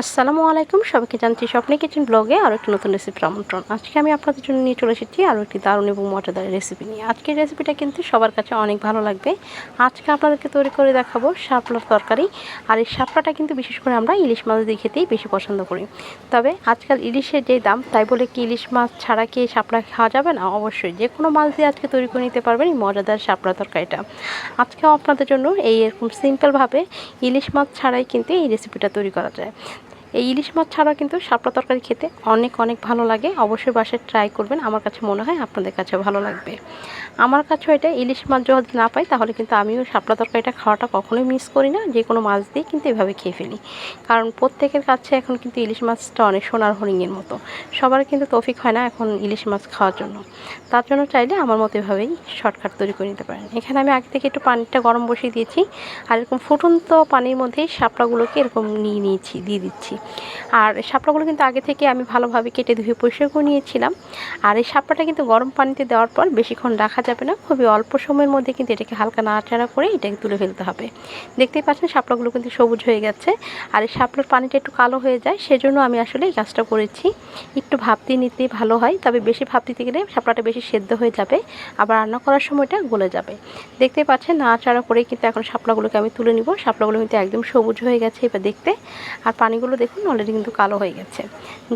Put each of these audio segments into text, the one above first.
আসসালামু আলাইকুম, সবাইকে জানছি স্বপ্নে কিচেন ব্লগে আরও একটি নতুন রেসিপির আমন্ত্রণ। আজকে আমি আপনাদের জন্য নিয়ে চলে এসেছি আরও একটি দারুণ এবং মজাদার রেসিপি নিয়ে। আজকের রেসিপিটা কিন্তু সবার কাছে অনেক ভালো লাগবে। আজকে আপনাদেরকে তৈরি করে দেখাবো শাপলার তরকারি। আর এই শাপলাটা কিন্তু বিশেষ করে আমরা ইলিশ মাছ দিয়ে খেতেই বেশি পছন্দ করি। তবে আজকাল ইলিশের যে দাম, তাই বলে কি ইলিশ মাছ ছাড়া কি শাপলা খাওয়া যাবে না? অবশ্যই যে কোনো মাছ দিয়ে আজকে তৈরি করে নিতে পারবেন এই মজাদার শাপলা তরকারিটা। আজকেও আপনাদের জন্য এই এরকম সিম্পলভাবে ইলিশ মাছ ছাড়াই কিন্তু এই রেসিপিটা তৈরি করা যায়। এই ইলিশ মাছ ছাড়া কিন্তু শাপলা তরকারি খেতে অনেক অনেক ভালো লাগে। অবশ্যই বাসায় ট্রাই করবেন। আমার কাছে মনে হয় আপনাদের কাছে ভালো লাগবে। আমার কাছেও এটা ইলিশ মাছ যদি না পাই, তাহলে কিন্তু আমিও শাপলা তরকারিটা খাওয়াটা কখনোই মিস করি না। যে কোনো মাছ দিয়ে কিন্তু এভাবে খেয়ে ফেলি। কারণ প্রত্যেকের কাছে এখন কিন্তু ইলিশ মাছটা অনেক সোনার হরিণের মতো। সবার কিন্তু তৌফিক হয় না এখন ইলিশ মাছ খাওয়ার জন্য। তার জন্য চাইলে আমার মতো এভাবেই শর্টকাট তৈরি করে নিতে পারেন। এখানে আমি আগে থেকে একটু পানিটা গরম বসিয়ে দিয়েছি। আর এরকম ফুটন্ত পানির মধ্যেই শাপলাগুলোকে এরকম নিয়ে নিয়েছি, দিয়ে দিচ্ছি। আর শাপলাগুলো কিন্তু আগে থেকে আমি ভালোভাবে কেটে ধুয়ে পরিষ্কার করে নিয়েছিলাম। আর এই শাপলাটা কিন্তু গরম পানিতে দেওয়ার পর বেশিক্ষণ রাখা যাবে না। খুবই অল্প সময়ের মধ্যে কিন্তু এটাকে হালকা নাড়াচাড়া করে এটাকে তুলে ফেলতে হবে। দেখতেই পাচ্ছেন শাপলাগুলো কিন্তু সবুজ হয়ে গেছে। আর এই শাপলার পানিটা একটু কালো হয়ে যায়, সেজন্য আমি আসলে এই কাজটা করেছি। একটু দিয়ে নিতেই ভালো হয়, তবে বেশি ভাপ দিতে গেলে শাপলাটা বেশি সেদ্ধ হয়ে যাবে, আবার রান্না করার সময়টা গলে যাবে। দেখতে পাচ্ছেন নাড়াচাড়া করে কিন্তু এখন শাপলাগুলোকে আমি তুলে নিব। শাপলাগুলো কিন্তু একদম সবুজ হয়ে গেছে এবার দেখতে। আর পানিগুলো দেখুন অলরেডি কিন্তু কালো হয়ে গেছে।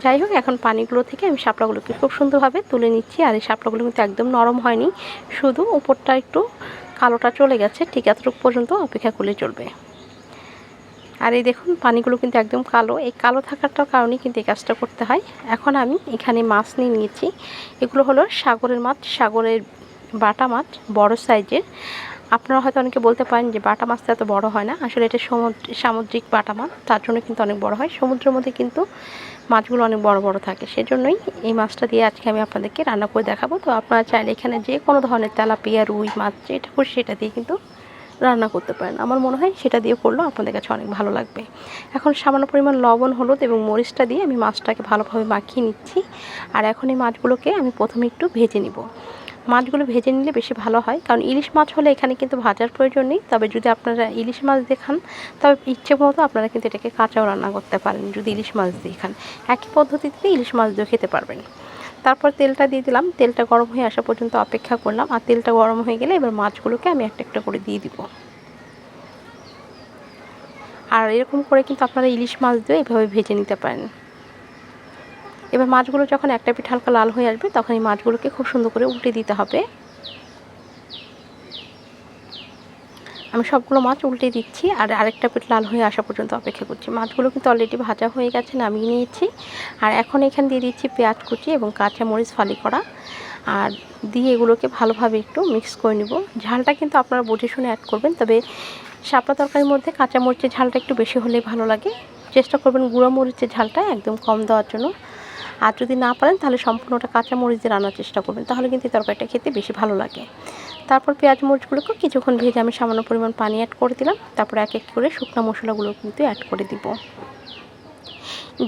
যাই হোক, এখন পানিগুলো থেকে আমি শাপলাগুলোকে খুব সুন্দরভাবে তুলে নিচ্ছি, আর এই শাপলাগুলো কিন্তু একদম নরম হয়নি। শুধু উপরটা একটু কালোটা চলে গেছে, ঠিক এতটুকু পর্যন্ত অপেক্ষা করলে চলবে। আর এই দেখুন, পানিগুলো কিন্তু একদম কালো। এই কালো থাকাটার কারণেই কিন্তু এই কাজটা করতে হয়। এখন আমি এখানে মাছ নিয়ে নিয়েছি। এগুলো হলো সাগরের মাছ। সাগরের বাটা মাছ বড় সাইজের। আপনারা হয়তো অনেকে বলতে পারেন যে বাটা মাছটা এত বড় হয় না। আসলে এটা সমুদ্র সামুদ্রিক বাটা মাছ। তার জন্য কিন্তু অনেক বড় হয়। সমুদ্রের মধ্যে কিন্তু মাছগুলো অনেক বড় বড় থাকে। সেজন্যই এই মাছটা দিয়ে আজকে আমি আপনাদেরকে রান্না করে দেখাবো। তো আপনারা চাইলে এখানে যে কোনো ধরনের তেলাপিয়া, রুই মাছ যেটা খুশি সেটা দিয়ে কিন্তু রান্না করতে পারেন। আমার মনে হয় সেটা দিয়ে করলেও আপনাদের কাছে অনেক ভালো লাগবে। এখন সামান্য পরিমাণ লবণ, হলুদ এবং মরিচটা দিয়ে আমি মাছটাকে ভালোভাবে মাখিয়ে নিচ্ছি। আর এখন এই মাছগুলোকে আমি প্রথমে একটু ভেজে নিব। মাছগুলো ভেজে নিলে বেশি ভালো হয়। কারণ ইলিশ মাছ হলে এখানে কিন্তু ভাজার প্রয়োজন নেই। তবে যদি আপনারা ইলিশ মাছ দিয়ে খান, তবে ইচ্ছে মতো আপনারা কিন্তু এটাকে কাঁচাও রান্না করতে পারেন যদি ইলিশ মাছ দিয়ে খান। একই পদ্ধতিতে ইলিশ মাছ দিয়েও খেতে পারবেন। তারপর তেলটা দিয়ে দিলাম। তেলটা গরম হয়ে আসা পর্যন্ত অপেক্ষা করলাম। আর তেলটা গরম হয়ে গেলে এবার মাছগুলোকে আমি একটা একটা করে দিয়ে দিব। আর এরকম করে কিন্তু আপনারা ইলিশ মাছ দিয়ে এভাবে ভেজে নিতে পারেন। এবার মাছগুলো যখন একটা পিঠ হালকা লাল হয়ে আসবে, তখন এই মাছগুলোকে খুব সুন্দর করে উল্টে দিতে হবে। আমি সবগুলো মাছ উল্টে দিচ্ছি আর আরেকটা পিঠ লাল হয়ে আসা পর্যন্ত অপেক্ষা করছি। মাছগুলো কিন্তু অলরেডি ভাজা হয়ে গেছে, নামিয়ে নিয়েছি। আর এখন এখানে দিয়ে দিচ্ছি পেঁয়াজ কুচি এবং কাঁচা মরিচ ফালি করা। আর দিয়ে এগুলোকে ভালোভাবে একটু মিক্স করে নেব। ঝালটা কিন্তু আপনারা বুঝে শুনে অ্যাড করবেন, তবে শাপলা তরকারির মধ্যে কাঁচা মরিচের ঝালটা একটু বেশি হলে ভালো লাগে। চেষ্টা করবেন গুঁড়ো মরিচের ঝালটা একদম কম দেওয়ার জন্য। আর যদি না পারেন, তাহলে সম্পূর্ণটা কাঁচা মরিচ দিয়ে রান্নার চেষ্টা করবেন। তাহলে কিন্তু তরকারিটা খেতে বেশি ভালো লাগে। তারপর পেঁয়াজ মরিচগুলোকে কিছুক্ষণ ভেজে আমি সামান্য পরিমাণ পানি অ্যাড করে দিলাম। তারপর এক এক করে শুকনো মশলাগুলো কিন্তু অ্যাড করে দিব।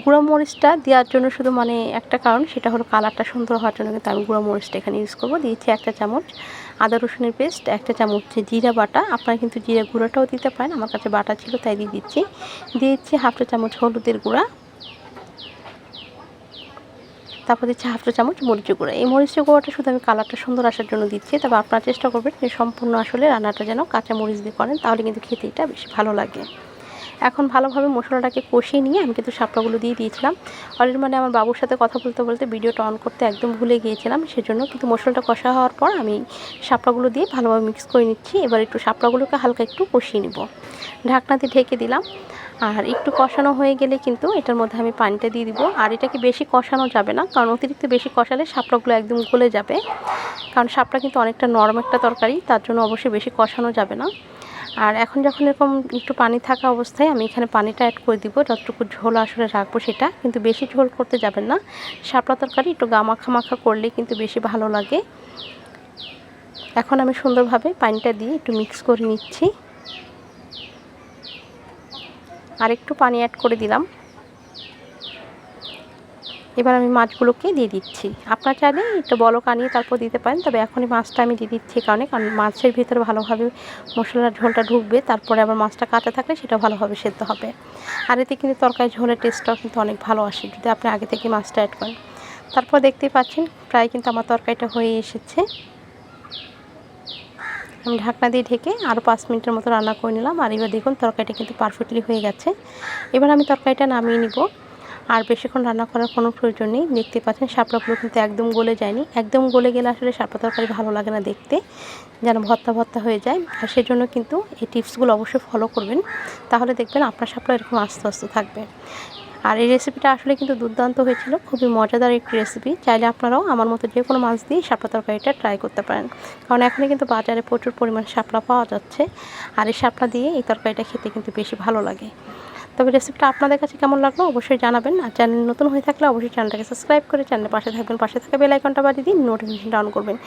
গুঁড়ো মরিচটা দেওয়ার জন্য শুধু মানে একটা কারণ, সেটা হলো কালারটা সুন্দর হওয়ার জন্য কিন্তু আমি গুঁড়ো মরিচটা এখানে ইউজ করব। দিয়েছি একটা চামচ আদা রসুনের পেস্ট একটা চামচ জিরা বাটা। আপনারা কিন্তু জিরা গুঁড়োটাও দিতে পারেন, আমার কাছে বাটা ছিল, তাই দিয়ে দিচ্ছি। দিয়েছি হাফটা চামচ হলুদের গুঁড়া। তারপর দিচ্ছি হাফ চা চামচ মরিচের গুঁড়া। এই মরিচের গুঁড়াটা শুধু আমি কালারটা সুন্দর আসার জন্য দিচ্ছি, তবে আপনারা চেষ্টা করবেন যে সম্পূর্ণ আসলে রান্নাটা যেন কাঁচা মরিচ দিয়ে করেন, তাহলে কিন্তু খেতে এটা বেশি ভালো লাগে। এখন ভালোভাবে মশলাটাকে কষিয়ে নিয়ে আমি কিন্তু শাপলাগুলো দিয়ে দিয়েছিলাম। অলরেডি মানে আমার বাবুর সাথে কথা বলতে বলতে ভিডিওটা অন করতে একদম ভুলে গিয়েছিলাম, সেজন্য কিন্তু মশলাটা কষা হওয়ার পর আমি শাপলাগুলো দিয়ে ভালোভাবে মিক্স করে নিচ্ছি। এবার একটু শাপলাগুলোকে হালকা একটু কষিয়ে নিব। ঢাকনা দিয়ে ঢেকে দিলাম। আর একটু কষানো হয়ে গেলে কিন্তু এটার মধ্যে আমি পানিটা দিয়ে দিব। আর এটাকে বেশি কষানো যাবে না, কারণ অতিরিক্ত বেশি কষালে শাপলাগুলো একদম গলে যাবে। কারণ শাপলা কিন্তু অনেকটা নরম একটা তরকারি, তার জন্য অবশ্যই বেশি কষানো যাবে না। আর এখন যখন এরকম একটু পানি থাকা অবস্থায় আমি এখানে পানিটা অ্যাড করে দিব, যতটুকু ঝোল আসলে রাখব সেটা। কিন্তু বেশি ঝোল করতে যাবেন না। শাপলা তরকারি একটু গামাখা মাখা করলে কিন্তু বেশি ভালো লাগে। এখন আমি সুন্দরভাবে পানিটা দিয়ে একটু মিক্স করে নিচ্ছি। আর একটু পানি অ্যাড করে দিলাম। এবার আমি মাছগুলোকে দিয়ে দিচ্ছি। আপনার চাইলে একটু বলক আনিয়ে তারপর দিতে পারেন, তবে এখনই মাছটা আমি দিয়ে দিচ্ছি কারণে, কারণ মাছের ভিতরে ভালোভাবে মশলার ঝোলটা ঢুকবে, তারপরে আবার মাছটা কাটা থাকলে সেটা ভালোভাবে সেদ্ধ হবে। আর এতে কিন্তু তরকারি ঝোলের টেস্টটাও কিন্তু অনেক ভালো আসে, যদি আপনি আগে থেকে মাছটা অ্যাড করেন। তারপর দেখতেই পাচ্ছেন, প্রায় কিন্তু আমার তরকারিটা হয়ে এসেছে। আমি ঢাকনা দিয়ে ঢেকে আরও পাঁচ মিনিটের মতো রান্না করে নিলাম, আর এবার দেখুন তরকারিটা কিন্তু পারফেক্টলি হয়ে গেছে। এবার আমি তরকারিটা নামিয়ে নিব। আর বেশিক্ষণ রান্না করার কোনো প্রয়োজন নেই। দেখতে পাচ্ছেন শাপলাগুলো কিন্তু একদম গলে যায়নি। একদম গলে গেলে আসলে শাপলা তরকারি ভালো লাগে না দেখতে, যেন ভর্তা ভর্তা হয়ে যায়। আর সেজন্য কিন্তু এই টিপসগুলো অবশ্যই ফলো করবেন। তাহলে দেখবেন আপনার শাপলা এরকম আস্তে আস্তে থাকবে। আর এই রেসিপিটা আসলে কিন্তু দুর্দান্ত হয়েছিল। খুবই মজাদার একটি রেসিপি চাইলে আপনারাও আমার মতো যে কোনো মাছ দিয়ে শাপলা তরকারিটা ট্রাই করতে পারেন। কারণ এখনই কিন্তু বাজারে প্রচুর পরিমাণ শাপলা পাওয়া যাচ্ছে। আর এই শাপলা দিয়ে এই তরকারিটা খেতে কিন্তু বেশি ভালো লাগে। তবে রেসিপিটা আপনাদের কাছে কেমন লাগল অবশ্যই জানাবেন আর চ্যানেল নতুন হয়ে থাকলে অবশ্যই চ্যানেলটাকে সাবস্ক্রাইব করে চ্যানেলের পাশে থাকবেন, পাশে থাকা বেল আইকনটা বাজিয়ে দিন নোটিফিকেশনটা অন করবেন।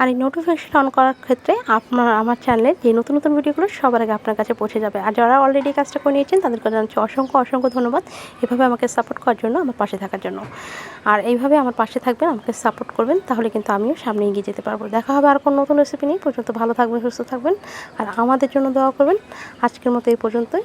আর এই নোটিফিকেশন অন করার ক্ষেত্রে আপনার, আমার চ্যানেলে যে নতুন নতুন ভিডিওগুলো সবার আগে আপনার কাছে পৌঁছে যাবে। আর যারা অলরেডি কাজটা করে নিয়েছেন, তাদেরকে জানাচ্ছি অসংখ্য অসংখ্য ধন্যবাদ এভাবে আমাকে সাপোর্ট করার জন্য, আমার পাশে থাকার জন্য। আর এইভাবে আমার পাশে থাকবেন, আমাকে সাপোর্ট করবেন, তাহলে কিন্তু আমিও সামনে এগিয়ে যেতে পারব। দেখা হবে আর কোনো নতুন রেসিপি নিয়ে। পর্যন্ত ভালো থাকবেন, সুস্থ থাকবেন। আর আমাদের জন্য দোয়া করবেন। আজকের মতো এই পর্যন্তই।